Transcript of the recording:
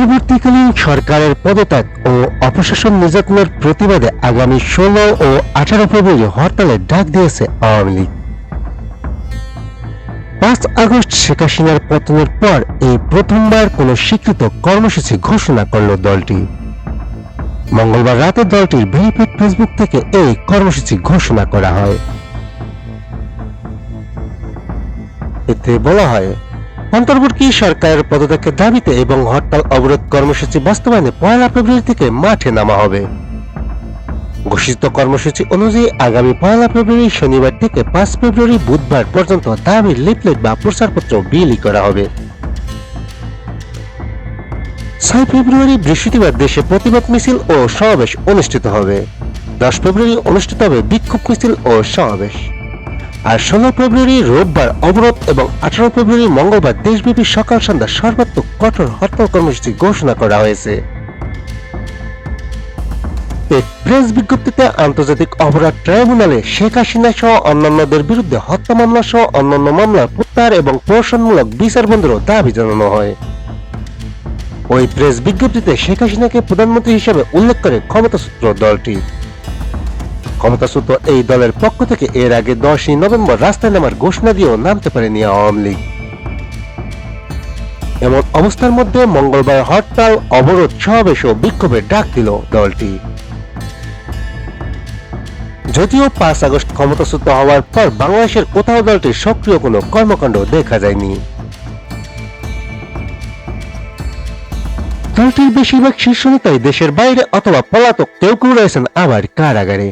অন্তর্বর্তীকালীন সরকারের পদত্যাগ ও অপশাসন নির্যাতনের প্রতিবাদে আগামী ষোলো ও আঠারো ফেব্রুয়ারি হরতালের ডাক দিয়েছে আওয়ামী লীগ। পাঁচ আগস্ট শেখ হাসিনার পতনের পর এই প্রথমবার কোনো স্বীকৃত কর্মসূচি ঘোষণা করল দলটি। মঙ্গলবার রাতে দলটির ভেরিফাইড ফেসবুক থেকে এই কর্মসূচি ঘোষণা করা হয়। এতে বলা হয় অন্তর্বর্তী সরকারের পদত্যাগের দাবিতে এবং হরতাল অবরোধ কর্মসূচি বাস্তবায়নে পয়লা ফেব্রুয়ারি থেকে মাঠে নামা হবে। ঘোষিত কর্মসূচি অনুযায়ী আগামী পয়লা ফেব্রুয়ারি শনিবার থেকে পাঁচ ফেব্রুয়ারি বুধবার পর্যন্ত দাবির লিফলেট বা প্রচারপত্র বিলি করা হবে। ছয় ফেব্রুয়ারি বৃহস্পতিবার দেশে প্রতিবাদ মিছিল ও সমাবেশ অনুষ্ঠিত হবে। দশ ফেব্রুয়ারি অনুষ্ঠিত হবে বিক্ষোভ মিছিল ও সমাবেশ। আর ষোলো ফেব্রুয়ারি রোববার, অবরোধ এবং আঠারো ফেব্রুয়ারি মঙ্গলবার দেশব্যাপী সকাল সন্ধ্যা সর্বাত্মক কঠোর হরতাল কর্মসূচি ঘোষণা করা হয়েছে। প্রেস বিজ্ঞপ্তিতে আন্তর্জাতিক অপরাধ ট্রাইব্যুনালে শেখ হাসিনা সহ অন্যান্যদের বিরুদ্ধে হত্যা মামলা সহ অন্যান্য মামলার প্রত্যাহার এবং প্রহসনমূলক বিচার বন্ধেরও দাবি জানানো হয়। ওই প্রেস বিজ্ঞপ্তিতে শেখ হাসিনাকে প্রধানমন্ত্রী হিসেবে উল্লেখ করে ক্ষমতাসূত্র দলটি। ক্ষমতাচ্যুত এই দলের পক্ষ থেকে এর আগে দশই নভেম্বর রাস্তায় নামার ঘোষণা দিয়েও নামতে পারেনি আওয়ামী লীগ। এমন অবস্থার মধ্যে মঙ্গলবার হরতাল, অবরোধ সমাবেশ ও বিক্ষোভের ডাক দিল দলটি। যদিও পাঁচ আগস্ট ক্ষমতাচ্যুত হওয়ার পর বাংলাদেশের কোথাও দলটির সক্রিয় কোনো কর্মকাণ্ড দেখা যায়নি। দলটির বেশিরভাগ শীর্ষ নেতাই দেশের বাইরে অথবা পলাতক কেউ কেউ রয়েছেন আবার কারাগারে।